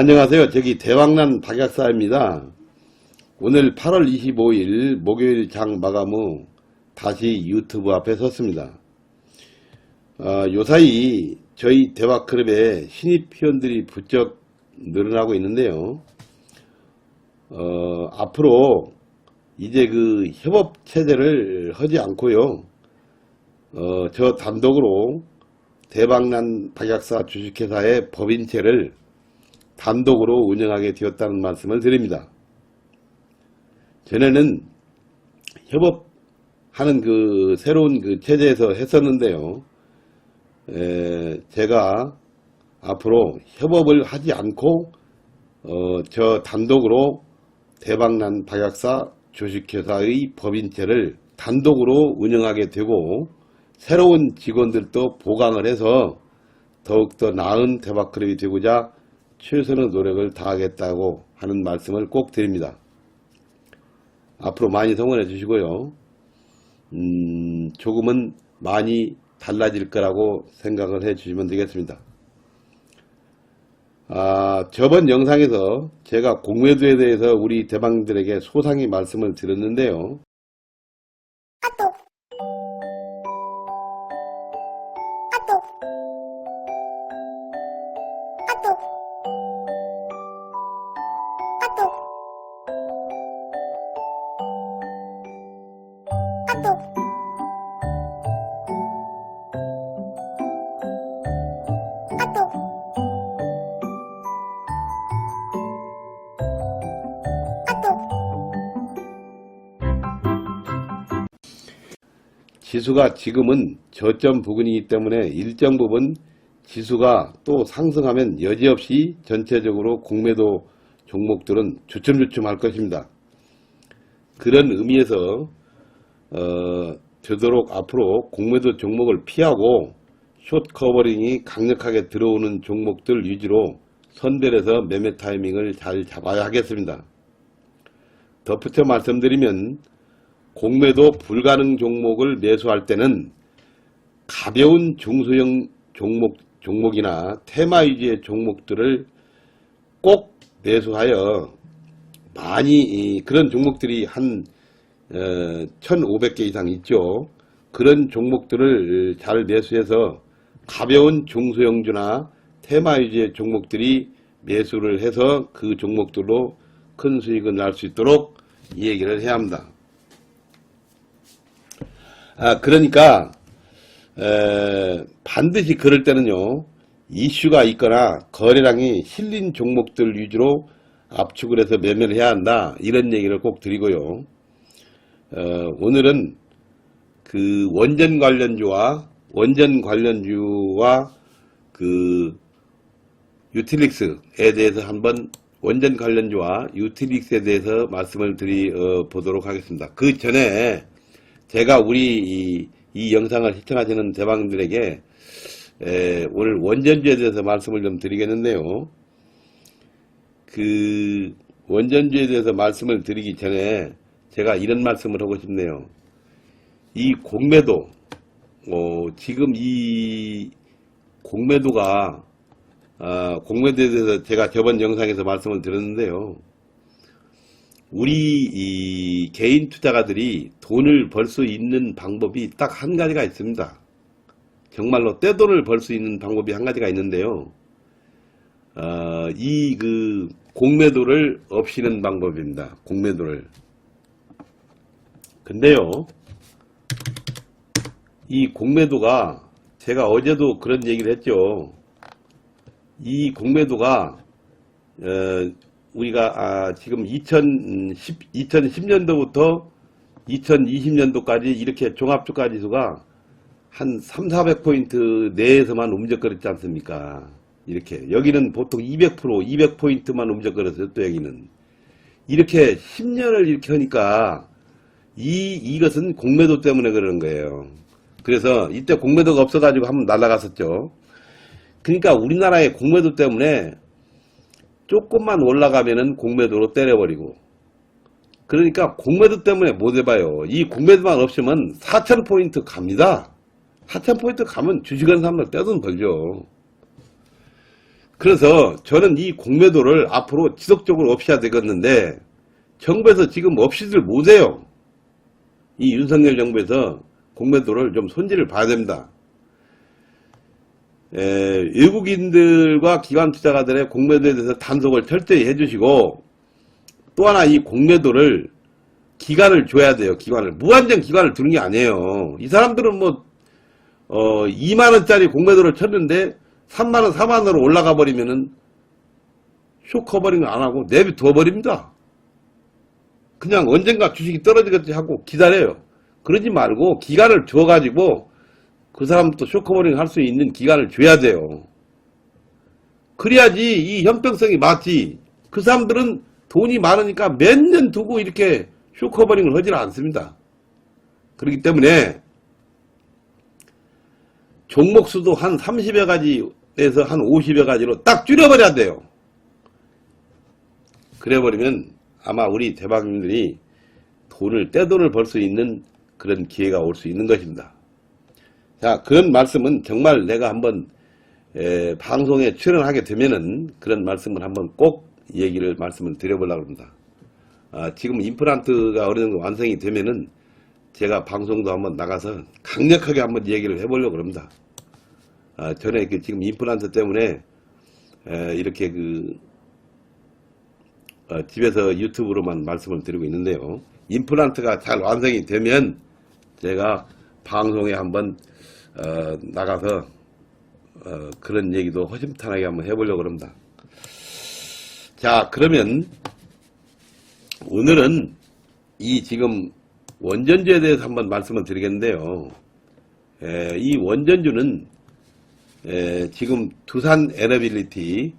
안녕하세요. 저기 대왕난 박약사입니다. 오늘 8월 25일 목요일 장 마감 후 다시 유튜브 앞에 섰습니다. 어, 요사이 저희 대화클럽에 신입 회원들이 부쩍 늘어나고 있는데요. 어, 앞으로 이제 그 협업 체제를 하지 않고요. 어, 저 단독으로 대박난 박약사 주식회사의 법인체를 단독으로 운영하게 되었다는 말씀을 드립니다. 전에는 협업하는 그 새로운 그 체제에서 했었는데요. 에, 제가 앞으로 협업을 하지 않고 어, 저 단독으로 대박난 박약사 주식회사의 법인체를 단독으로 운영하게 되고 새로운 직원들도 보강을 해서 더욱더 나은 대박클럽이 되고자 최선의 노력을 다하겠다고 하는 말씀을 꼭 드립니다. 앞으로 많이 성원해 주시고요. 음, 조금은 많이 달라질 거라고 생각을 해 주시면 되겠습니다. 아, 저번 영상에서 제가 공매도에 대해서 우리 대방들에게 소상히 말씀을 드렸는데요. 지수가 지금은 저점 부근이기 때문에 일정 부분 지수가 또 상승하면 여지없이 전체적으로 공매도 종목들은 주춤주춤 할 것입니다. 그런 의미에서 어, 되도록 앞으로 공매도 종목을 피하고 숏 커버링이 강력하게 들어오는 종목들 위주로 선별해서 매매 타이밍을 잘 잡아야 하겠습니다. 덧붙여 말씀드리면 공매도 불가능 종목을 매수할 때는 가벼운 중소형 종목, 종목이나 테마 위주의 종목들을 꼭 매수하여 많이 이, 그런 종목들이 한 어, 1,500개 이상 있죠. 그런 종목들을 잘 매수해서 가벼운 중소형주나 테마 위주의 종목들이 매수를 해서 그 종목들로 큰 수익을 날 수 있도록 이 얘기를 해야 합니다. 아, 그러니까 에, 반드시 그럴 때는요 이슈가 있거나 거래량이 실린 종목들 위주로 압축을 해서 매매를 해야 한다 이런 얘기를 꼭 드리고요 어, 오늘은 그 원전 관련주와 원전 관련주와 그 유틸릭스에 대해서 한번 원전 관련주와 유틸릭스에 대해서 말씀을 드리 어, 보도록 하겠습니다. 그 전에 제가 우리 이, 이 영상을 시청하시는 대방들에게 에, 오늘 원전주에 대해서 말씀을 좀 드리겠는데요. 그 원전주에 대해서 말씀을 드리기 전에 제가 이런 말씀을 하고 싶네요. 이 공매도 어, 지금 이 공매도가 아, 공매도에 대해서 제가 저번 영상에서 말씀을 드렸는데요. 우리 이 개인 투자가들이 돈을 벌 수 있는 방법이 딱 한 가지가 있습니다. 정말로 떼돈을 벌 수 있는 방법이 한 가지가 있는데요. 어, 이 그 공매도를 없이는 방법입니다. 공매도를. 근데요, 이 공매도가 제가 어제도 그런 얘기를 했죠. 이 공매도가 어, 우리가 아, 지금 2010, 2010년도부터 2020년도까지 이렇게 종합주가 지수가 한 3, 400포인트 내에서만 움직거렸지 않습니까? 이렇게 여기는 보통 200% 200포인트만 움직거렸어요. 또 여기는 이렇게 10년을 이렇게 하니까 이 이것은 공매도 때문에 그러는 거예요. 그래서 이때 공매도가 없어가지고 한번 날아갔었죠. 그러니까 우리나라의 공매도 때문에 조금만 올라가면은 공매도로 때려버리고 그러니까 공매도 때문에 못 해봐요. 이 공매도만 없으면 4,000포인트 갑니다. 4,000포인트 가면 주식하는 사람들 떼돈 벌죠. 그래서 저는 이 공매도를 앞으로 지속적으로 없애야 되겠는데 정부에서 지금 없이들 못해요. 이 윤석열 정부에서 공매도를 좀 손질을 봐야 됩니다. 에, 외국인들과 기관 투자가들의 공매도에 대해서 단속을 철저히 해주시고 또 하나 이 공매도를 기간을 줘야 돼요. 기간을 무한정 기간을 두는 게 아니에요. 이 사람들은 뭐 어, 2만 원짜리 공매도를 쳤는데 3만 원, 4만 원으로 올라가 버리면은 쇼 커버링 안 하고 내비둬 버립니다. 그냥 언젠가 주식이 떨어지겠지 하고 기다려요. 그러지 말고 기간을 줘가지고 그 사람부터 쇼커버링 할 수 있는 기간을 줘야 돼요. 그래야지 이 형평성이 맞지. 그 사람들은 돈이 많으니까 몇 년 두고 이렇게 쇼커버링을 하지 않습니다. 그렇기 때문에 종목 수도 한 30여 가지에서 한 50여 가지로 딱 줄여버려야 돼요. 그래버리면 아마 우리 대박님들이 돈을 떼돈을 벌 수 있는 그런 기회가 올 수 있는 것입니다. 자 그런 말씀은 정말 내가 한번 에, 방송에 출연하게 되면은 그런 말씀을 한번 꼭 얘기를 말씀을 드려보려고 합니다. 아, 지금 임플란트가 어느 정도 완성이 되면은 제가 방송도 한번 나가서 강력하게 한번 얘기를 해보려고 합니다. 아, 전에 그 지금 임플란트 때문에 에, 이렇게 그 어, 집에서 유튜브로만 말씀을 드리고 있는데요. 임플란트가 잘 완성이 되면 제가 방송에 한번 어, 나가서 어, 그런 얘기도 허심탄회하게 한번 해보려고 합니다. 자 그러면 오늘은 이 지금 원전주에 대해서 한번 말씀을 드리겠는데요. 에, 이 원전주는 에, 지금 두산 에너빌리티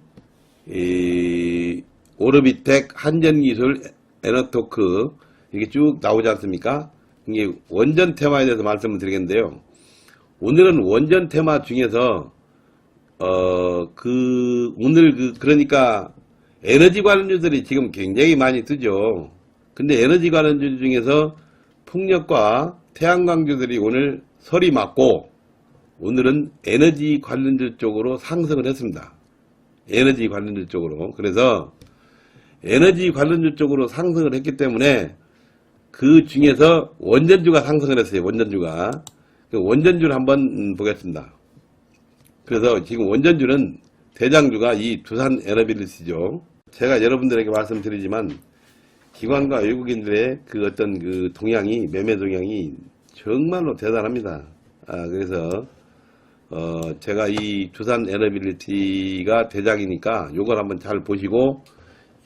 이 오르비텍, 한전기술, 에너토크 이게 쭉 나오지 않습니까? 이게 원전 테마에 대해서 말씀을 드리겠는데요. 오늘은 원전 테마 중에서 어 그 오늘 그 그러니까 에너지 관련주들이 지금 굉장히 많이 뜨죠. 근데 에너지 관련주 중에서 풍력과 태양광주들이 오늘 설이 맞고 오늘은 에너지 관련주 쪽으로 상승을 했습니다. 에너지 관련주 쪽으로. 그래서 에너지 관련주 쪽으로 상승을 했기 때문에 그 중에서 원전주가 상승을 했어요. 원전주가. 그 원전주를 한번 음, 보겠습니다. 그래서 지금 원전주는 대장주가 이 두산 에너빌리티죠. 제가 여러분들에게 말씀드리지만 기관과 외국인들의 그 어떤 그 동향이 매매 동향이 정말로 대단합니다. 아, 그래서 어, 제가 이 두산 에너빌리티가 대장이니까 요걸 한번 잘 보시고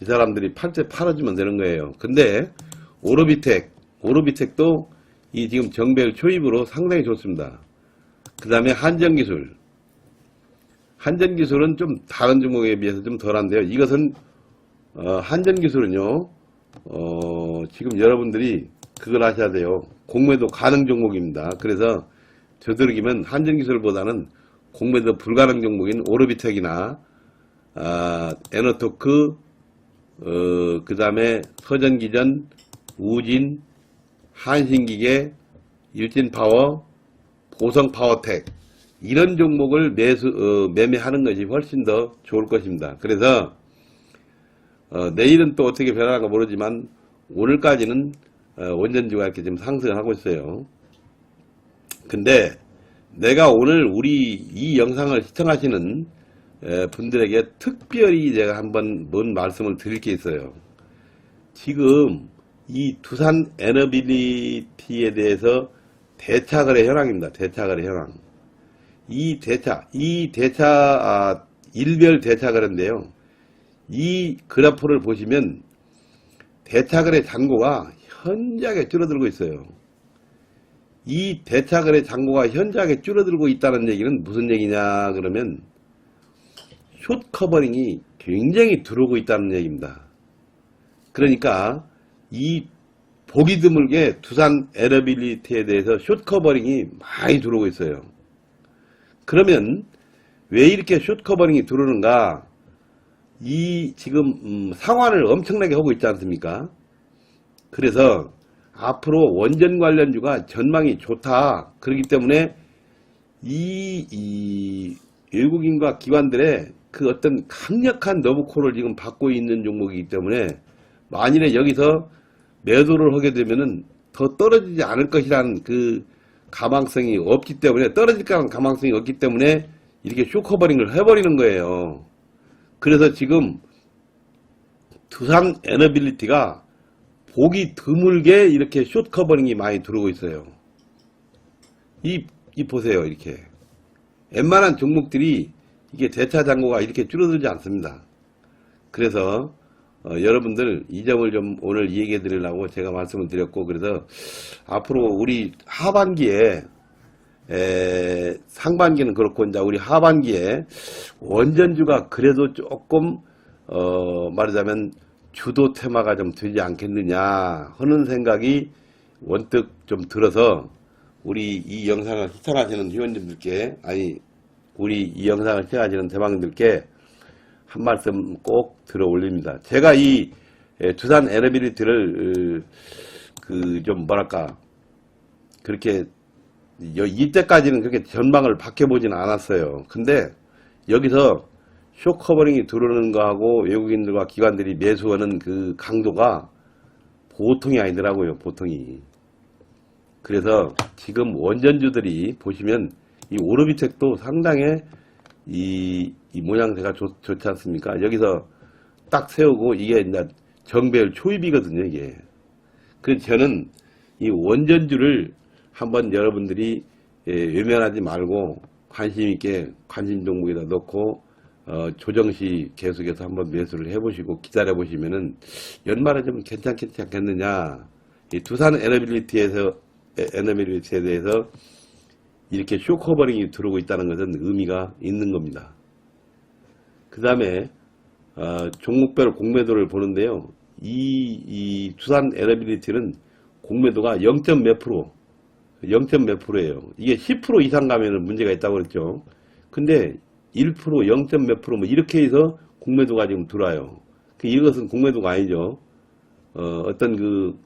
이 사람들이 팔 때 팔아주면 되는 거예요. 근데 오로비텍, 오로비텍도 이 지금 정배열 초입으로 상당히 좋습니다. 그 다음에 한전기술. 한전기술은 좀 다른 종목에 비해서 좀 덜한데요. 이것은 어, 한전기술은요. 어, 지금 여러분들이 그걸 하셔야 돼요. 공매도 가능 종목입니다. 그래서 되도록이면 한전기술보다는 공매도 불가능 종목인 오르비텍이나 아, 에너토크 어, 그 다음에 서전기전, 우진, 한신기계, 일진파워, 보성파워텍 이런 종목을 매수 어, 매매하는 것이 훨씬 더 좋을 것입니다. 그래서 어, 내일은 또 어떻게 변할까 모르지만 오늘까지는 어, 원전주가 이렇게 지금 상승을 하고 있어요. 근데 내가 오늘 우리 이 영상을 시청하시는 에, 분들에게 특별히 제가 한번 뭔 말씀을 드릴 게 있어요. 지금 이 두산 에너빌리티에 대해서 대차거래 현황입니다. 대차거래 현황. 이 대차, 이 대차, 아, 일별 대차거래인데요. 이 그래프를 보시면 대차거래 잔고가 현저하게 줄어들고 있어요. 이 대차거래 잔고가 현저하게 줄어들고 있다는 얘기는 무슨 얘기냐 그러면 숏 커버링이 굉장히 들어오고 있다는 얘기입니다. 그러니까 이 보기 드물게 두산 에러빌리티에 대해서 숏 커버링이 많이 들어오고 있어요. 그러면 왜 이렇게 숏 커버링이 들어오는가? 이 지금 음, 상환을 엄청나게 하고 있지 않습니까? 그래서 앞으로 원전 관련주가 전망이 좋다. 그렇기 때문에 이, 이 외국인과 기관들의 그 어떤 강력한 너브콜을 지금 받고 있는 종목이기 때문에 만일에 여기서 매도를 하게 되면은 더 떨어지지 않을 것이라는 그 가망성이 없기 때문에 떨어질 거라는 가망성이 없기 때문에 이렇게 쇼커버링을 해버리는 거예요. 그래서 지금 두산 에너빌리티가 보기 드물게 이렇게 숏 커버링이 많이 들어오고 있어요. 이, 이 보세요, 이렇게. 웬만한 종목들이 이게 대차 잔고가 이렇게 줄어들지 않습니다. 그래서 어, 여러분들 이 점을 좀 오늘 얘기해 드리려고 제가 말씀을 드렸고 그래서 앞으로 우리 하반기에 에, 상반기는 그렇고 이제 우리 하반기에 원전주가 그래도 조금 어, 말하자면 주도 테마가 좀 되지 않겠느냐 하는 생각이 원뜩 좀 들어서 우리 이 영상을 시청하시는 회원님들께 아니 우리 이 영상을 시청하시는 대방들께 한 말씀 꼭 들어 올립니다. 제가 이 에, 두산 에너빌리티를 그 좀 뭐랄까 그렇게 여- 이때까지는 그렇게 전망을 바뀌어보지는 않았어요. 근데 여기서 쇼커버링이 들어오는 거하고 외국인들과 기관들이 매수하는 그 강도가 보통이 아니더라고요. 보통이. 그래서 지금 원전주들이 보시면 이 오르비텍도 상당히 이, 이 모양새가 좋, 좋지 않습니까? 여기서 딱 세우고 이게 이제 정배열 초입이거든요, 이게. 그 저는 이 원전주를 한번 여러분들이 예, 외면하지 말고 관심 있게 관심 종목에다 넣고 어, 조정시 계속해서 한번 매수를 해보시고 기다려 보시면은 연말에 좀 괜찮겠지 않겠느냐. 이 두산 에너빌리티에서 에- 에너빌리티에 대해서 이렇게 쇼커버링이 들어오고 있다는 것은 의미가 있는 겁니다. 그 다음에 어, 종목별 공매도를 보는데요. 이, 이 두산 에너빌리티는 공매도가 0. 몇 프로, 0. 몇 프로예요. 이게 10% 이상 가면은 문제가 있다고 그랬죠. 근데 1%, 0. 몇 프로 뭐 이렇게 해서 공매도가 지금 들어와요. 그 이것은 공매도가 아니죠. 어, 떤그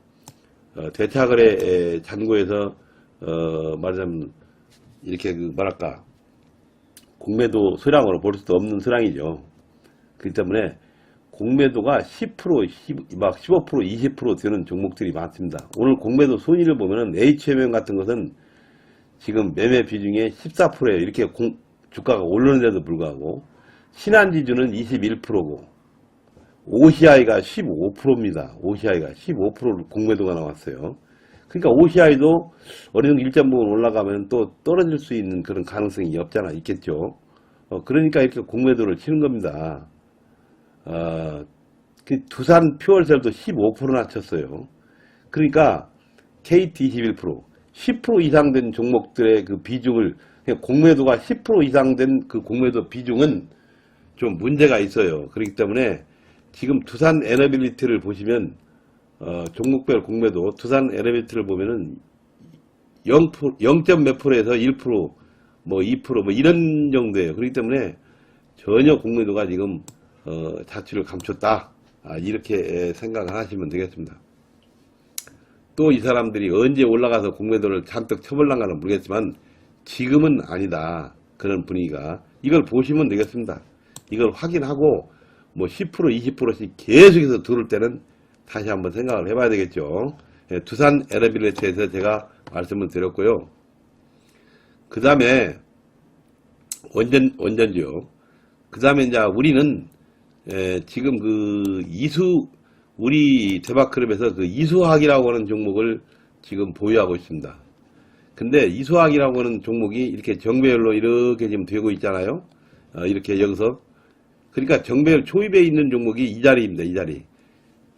어, 대차거래 잔고에서 어, 말하자면 이렇게 그 뭐랄까 공매도 수량으로 볼 수도 없는 수량이죠. 그렇기 때문에 공매도가 10%, 10, 막 15%, 20% 되는 종목들이 많습니다. 오늘 공매도 순위를 보면은 HMM 같은 것은 지금 매매 비중의 14%예요. 이렇게 공- 주가가 오르는데도 불구하고 신한지주는 21%고 OCI가 15%입니다. OCI가 15% 공매도가 나왔어요. 그러니까 OCI도 어느 정도 일정 부분 올라가면 또 떨어질 수 있는 그런 가능성이 없잖아 있겠죠. 어, 그러니까 이렇게 공매도를 치는 겁니다. 어, 그 두산 퓨얼셀도 15%나 쳤어요. 그러니까 KT 21%, 10% 이상 된 종목들의 그 비중을 그냥 공매도가 10% 이상 된 그 공매도 비중은 좀 문제가 있어요. 그렇기 때문에 지금 두산 에너빌리티를 보시면 어, 종목별 공매도 두산 에너빌리티를 보면은 0, 0. 몇 프로에서 1%, 뭐 2%뭐 이런 정도예요. 그렇기 때문에 전혀 공매도가 지금 어, 자취를 감췄다. 아, 이렇게 에, 생각을 하시면 되겠습니다. 또 이 사람들이 언제 올라가서 공매도를 잔뜩 쳐볼랑가는 모르겠지만 지금은 아니다. 그런 분위기가. 이걸 보시면 되겠습니다. 이걸 확인하고 뭐 10% 20%씩 계속해서 들을 때는 다시 한번 생각을 해봐야 되겠죠. 예, 두산 에너빌리티에서 제가 말씀을 드렸고요. 그 다음에 원전, 원전지요. 그 다음에 이제 우리는 에, 지금 그 이수 우리 대박클럽에서 그 이수학이라고 하는 종목을 지금 보유하고 있습니다. 근데 이수학이라고 하는 종목이 이렇게 정배열로 이렇게 지금 되고 있잖아요. 어, 이렇게 여기서 그러니까 정배열 초입에 있는 종목이 이 자리입니다. 이 자리.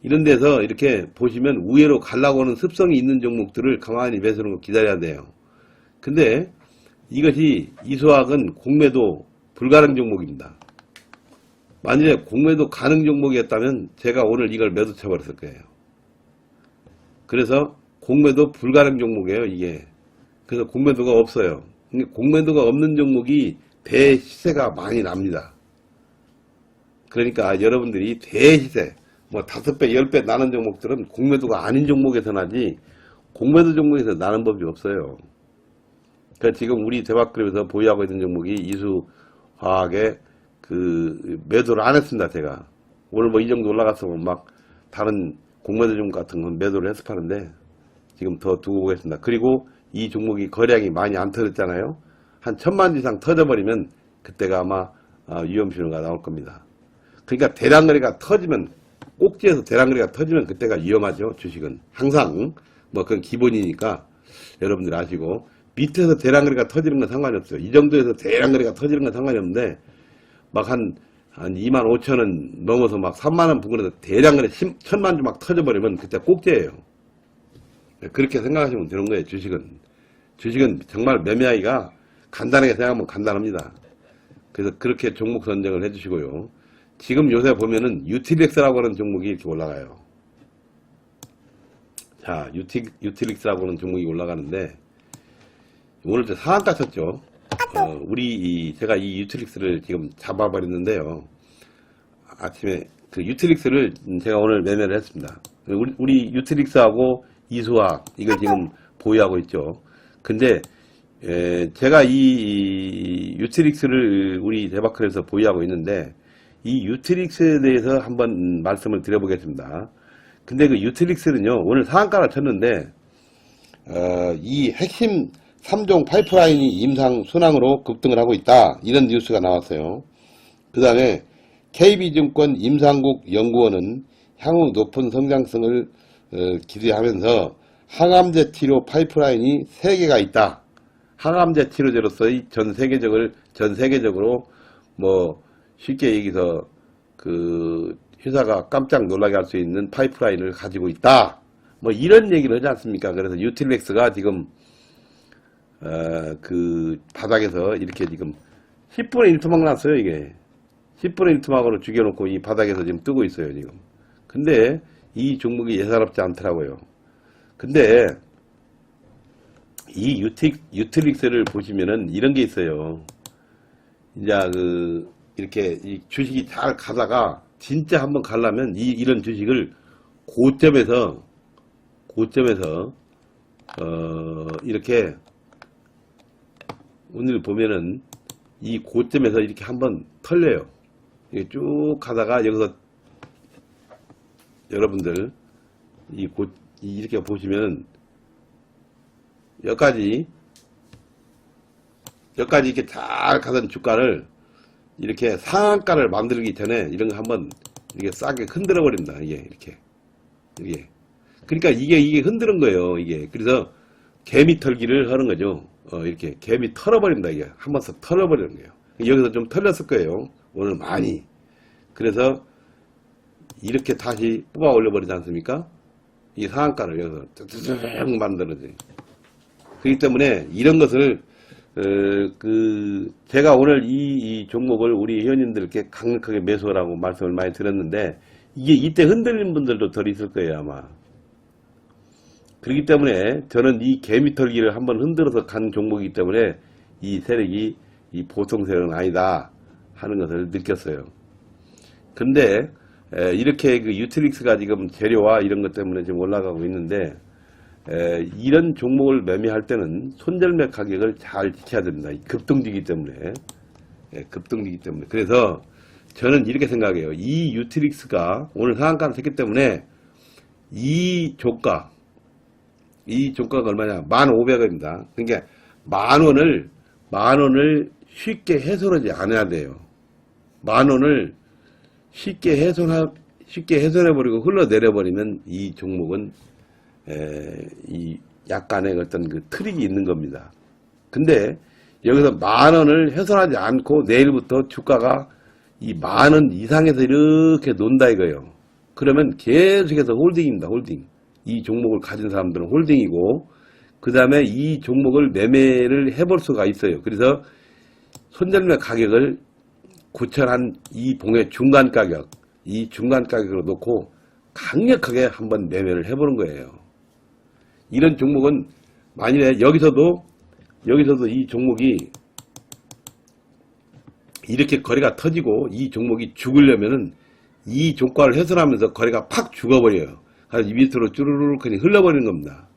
이런 데서 이렇게 보시면 우회로 가려고 하는 습성이 있는 종목들을 가만히 매수하는 거 기다려야 돼요. 근데 이것이 이수학은 공매도 불가능 종목입니다. 만일에 공매도 가능 종목이었다면 제가 오늘 이걸 매도 쳐 버렸을 거예요. 그래서 공매도 불가능 종목이에요, 이게. 그래서 공매도가 없어요. 공매도가 없는 종목이 대시세가 많이 납니다. 그러니까 여러분들이 대시세, 뭐 다섯 배, 열 배 나는 종목들은 공매도가 아닌 종목에서 나지 공매도 종목에서 나는 법이 없어요. 그러니까 지금 우리 대박그룹에서 보유하고 있는 종목이 이수화학의 그 매도를 안 했습니다 제가. 오늘 뭐 이 정도 올라갔으면 막 다른 공매도 종목 같은 건 매도를 해서 파는데 지금 더 두고 보겠습니다. 그리고 이 종목이 거래량이 많이 안 터졌잖아요. 한 천만 주 이상 터져버리면 그때가 아마 아, 위험 신호가 나올 겁니다. 그러니까 대량 거래가 터지면 꼭지에서 대량 거래가 터지면 그때가 위험하죠. 주식은. 항상 뭐 그건 기본이니까 여러분들 아시고 밑에서 대량 거래가 터지는 건 상관이 없어요. 이 정도에서 대량 거래가 터지는 건 상관이 없는데 막 한, 한 2만 5천 원 넘어서 막 3만 원 부근에서 대량 거래 1000만 주 막 터져버리면 그때 꼭지예요. 그렇게 생각하시면 되는 거예요 주식은. 주식은 정말 매매하기가 간단하게 생각하면 간단합니다. 그래서 그렇게 종목 선정을 해주시고요. 지금 요새 보면은 유틸렉스라고 하는 종목이 이렇게 올라가요. 자, 유티, 유틸렉스라고 하는 종목이 올라가는데 오늘 저 상한가 쳤죠. 어, 우리 이, 제가 이 유틸렉스를 지금 잡아버렸는데요. 아침에 그 유틸렉스를 제가 오늘 매매를 했습니다. 우리, 우리 유틸렉스하고 이수학 이걸 지금 보유하고 있죠. 근데 에, 제가 이, 이 유트릭스를 우리 대바클에서 보유하고 있는데 이 유트릭스에 대해서 한번 말씀을 드려보겠습니다. 근데 그 유트릭스는요 오늘 상한가를 쳤는데 어, 이 핵심 3종 파이프라인이 임상 순항으로 급등을 하고 있다 이런 뉴스가 나왔어요. 그 다음에 KB증권 임상국 연구원은 향후 높은 성장성을 어, 기대하면서 항암제 치료 파이프라인이 3개가 있다. 항암제 치료제로서의 전 세계적을 전 세계적으로 뭐 쉽게 얘기해서 그 회사가 깜짝 놀라게 할 수 있는 파이프라인을 가지고 있다. 뭐 이런 얘기를 하지 않습니까? 그래서 유틸렉스가 지금 어, 그 바닥에서 이렇게 지금 10분의 1토막 났어요 이게 10분의 1토막으로 죽여놓고 이 바닥에서 지금 뜨고 있어요 지금. 근데 이 종목이 예사롭지 않더라고요. 근데 이 유틱, 유틸릭스를 보시면은 이런 게 있어요. 이제 그, 이렇게 이 주식이 잘 가다가 진짜 한번 가려면 이, 이런 주식을 고점에서, 고점에서, 어, 이렇게 오늘 보면은 이 고점에서 이렇게 한번 털려요. 쭉 가다가 여기서 여러분들 이 고, 이렇게 보시면 여기까지 여기까지 이렇게 잘 가던 주가를 이렇게 상한가를 만들기 전에 이런 거 한번 이렇게 싸게 흔들어 버립니다. 이게 이렇게 이게 그러니까 이게 이게 흔드는 거예요. 이게 그래서 개미 털기를 하는 거죠. 어, 이렇게 개미 털어버립니다. 이게 한 번씩 털어버리는 거예요. 여기서 좀 털렸을 거예요. 오늘 많이. 그래서 이렇게 다시 뽑아 올려버리지 않습니까? 이 상한가를 여기서 쭉 만들어져. 그렇기 때문에 이런 것을 어, 그 제가 오늘 이, 이 종목을 우리 회원님들께 강력하게 매수하라고 말씀을 많이 드렸는데 이게 이때 흔들린 분들도 덜 있을 거예요 아마. 그렇기 때문에 저는 이 개미털기를 한번 흔들어서 간 종목이기 때문에 이 세력이 이 보통 세력은 아니다 하는 것을 느꼈어요. 근데 에, 이렇게 그 유틸릭스가 지금 재료와 이런 것 때문에 지금 올라가고 있는데 에, 이런 종목을 매매할 때는 손절매 가격을 잘 지켜야 됩니다. 이 급등주기 때문에 예, 급등주기 때문에 그래서 저는 이렇게 생각해요. 이 유틸릭스가 오늘 상한가를 샜기 때문에 이 조가 이 종가가 얼마냐? 1,500원입니다. 그러니까 만 원을 만 원을 쉽게 해소하지 않아야 돼요. 만 원을 쉽게 훼손하 쉽게 훼손해 버리고 흘러내려 버리면 이 종목은 에, 이 약간의 어떤 그 트릭이 있는 겁니다. 근데 여기서 만 원을 훼손하지 않고 내일부터 주가가 이 만 원 이상에서 이렇게 논다 이거예요. 그러면 계속해서 홀딩입니다. 홀딩. 이 종목을 가진 사람들은 홀딩이고 그 다음에 이 종목을 매매를 해볼 수가 있어요. 그래서 손절매 가격을 구천한 이 봉의 중간 가격, 이 중간 가격으로 놓고 강력하게 한번 매매를 해보는 거예요. 이런 종목은 만일에 여기서도 여기서도 이 종목이 이렇게 거래가 터지고 이 종목이 죽으려면은 이 종가를 훼손하면서 거래가 팍 죽어버려요. 그래서 이 밑으로 쭈르르 그냥 흘러버리는 겁니다.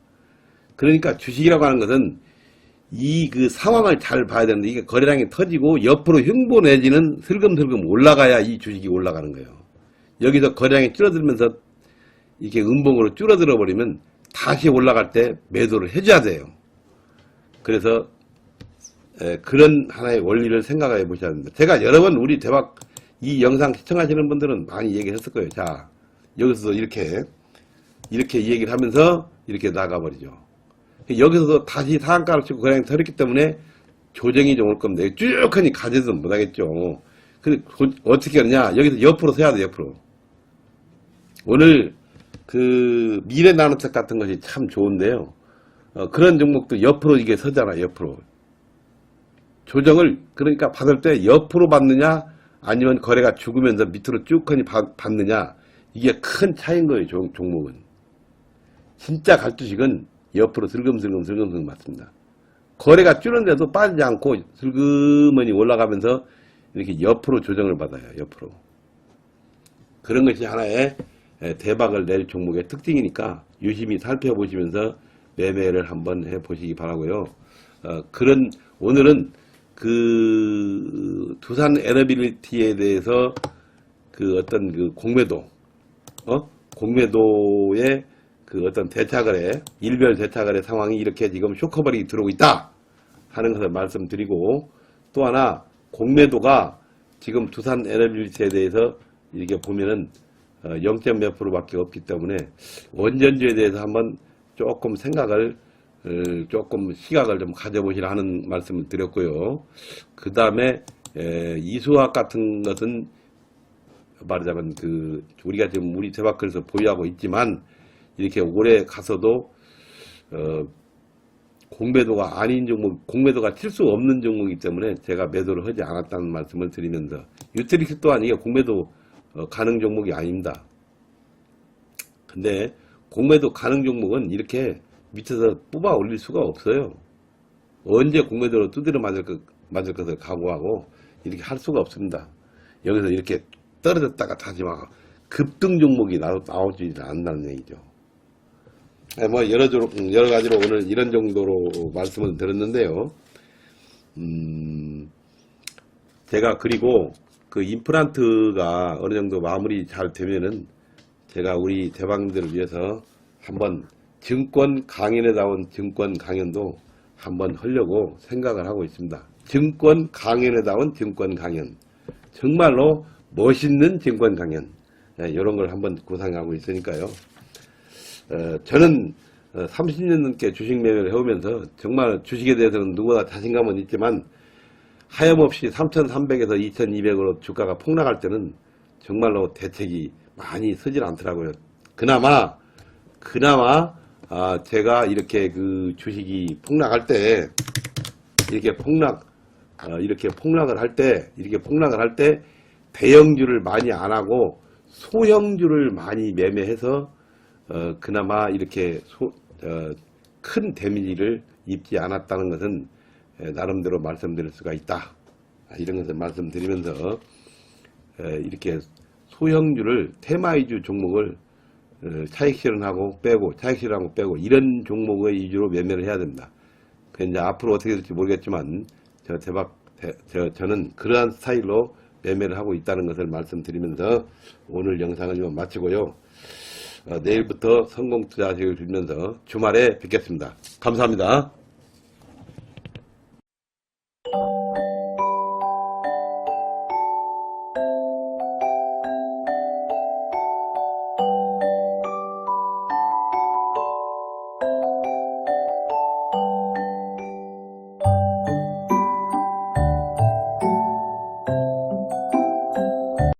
그러니까 주식이라고 하는 것은 이 그 상황을 잘 봐야 되는데 이게 거래량이 터지고 옆으로 흉보 내지는 슬금슬금 올라가야 이 주식이 올라가는 거예요. 여기서 거래량이 줄어들면서 이렇게 음봉으로 줄어들어 버리면 다시 올라갈 때 매도를 해줘야 돼요. 그래서 에, 그런 하나의 원리를 생각해 보셔야 됩니다. 제가 여러 번 우리 대박 이 영상 시청하시는 분들은 많이 얘기했을 거예요. 자 여기서 이렇게 이렇게 얘기를 하면서 이렇게 나가버리죠. 여기서도 다시 상한가를 치고 거래량이 터졌기 때문에 조정이 좀 올 겁니다. 쭉 하니 가지도 못하겠죠. 근데 고- 어떻게 하느냐 여기서 옆으로 서야 돼 옆으로. 오늘 그 미래 나노텍 같은 것이 참 좋은데요. 어, 그런 종목도 옆으로 이게 서잖아, 옆으로. 조정을, 그러니까 받을 때 옆으로 받느냐, 아니면 거래가 죽으면서 밑으로 쭉 하니 받- 받느냐, 이게 큰 차이인 거예요, 종, 종목은. 진짜 갈주식은 옆으로 슬금슬금 슬금슬금 맞습니다. 거래가 줄었는데도 빠지지 않고 슬그머니 올라가면서 이렇게 옆으로 조정을 받아요, 옆으로. 그런 것이 하나의 에, 대박을 낼 종목의 특징이니까 유심히 살펴보시면서 매매를 한번 해보시기 바라고요. 어, 그런 오늘은 그 두산 에너빌리티에 대해서 그 어떤 그 공매도, 어? 공매도의 그 어떤 대차거래, 일별 대차거래 상황이 이렇게 지금 쇼커버리 들어오고 있다 하는 것을 말씀드리고 또 하나 공매도가 지금 두산 에너빌리티에 대해서 이렇게 보면은 0. 몇 프로밖에 없기 때문에 원전주에 대해서 한번 조금 생각을 어, 조금 시각을 좀 가져보시라 하는 말씀을 드렸고요. 그 다음에 이수학 같은 것은 말하자면 그 우리가 지금 우리 대박글에서 보유하고 있지만 이렇게 오래 가서도 어, 공매도가 아닌 종목, 공매도가 칠 수 없는 종목이기 때문에 제가 매도를 하지 않았다는 말씀을 드리면서 유틸리티 또한 이게 공매도 어, 가능 종목이 아닙니다. 근데 공매도 가능 종목은 이렇게 밑에서 뽑아 올릴 수가 없어요. 언제 공매도로 두드려 맞을, 것, 맞을 것을 각오하고 이렇게 할 수가 없습니다. 여기서 이렇게 떨어졌다가 다시 막 급등 종목이 나, 나오지 않는다는 얘기죠. 네, 뭐 여러, 여러 가지로 오늘 이런 정도로 말씀을 드렸는데요. 음, 제가 그리고 그 임플란트가 어느 정도 마무리 잘 되면은 제가 우리 대방들을 위해서 한번 증권 강연에 나온 증권 강연도 한번 하려고 생각을 하고 있습니다. 증권 강연에 나온 증권 강연. 정말로 멋있는 증권 강연. 이런 걸 한번 구상하고 있으니까요. 어, 저는 30년 넘게 주식 매매를 해오면서 정말 주식에 대해서는 누구나 자신감은 있지만 하염없이 3,300에서 2,200으로 주가가 폭락할 때는 정말로 대책이 많이 서질 않더라고요. 그나마, 그나마, 아, 제가 이렇게 그 주식이 폭락할 때, 이렇게 폭락, 어, 이렇게 폭락을 할 때, 이렇게 폭락을 할 때, 대형주를 많이 안 하고, 소형주를 많이 매매해서, 어, 그나마 이렇게 소, 어, 큰 데미지를 입지 않았다는 것은 에, 나름대로 말씀드릴 수가 있다. 아, 이런 것을 말씀드리면서 에, 이렇게 소형주를 테마이주 종목을 어, 차익 실현하고 빼고 차익 실현하고 빼고 이런 종목의 위주로 매매를 해야 됩니다. 그 이제 앞으로 어떻게 될지 모르겠지만 저 대박 대- 저, 저는 그러한 스타일로 매매를 하고 있다는 것을 말씀드리면서 오늘 영상을 이만 마치고요. 어, 내일부터 성공 투자식을 빌면서 주말에 뵙겠습니다. 감사합니다.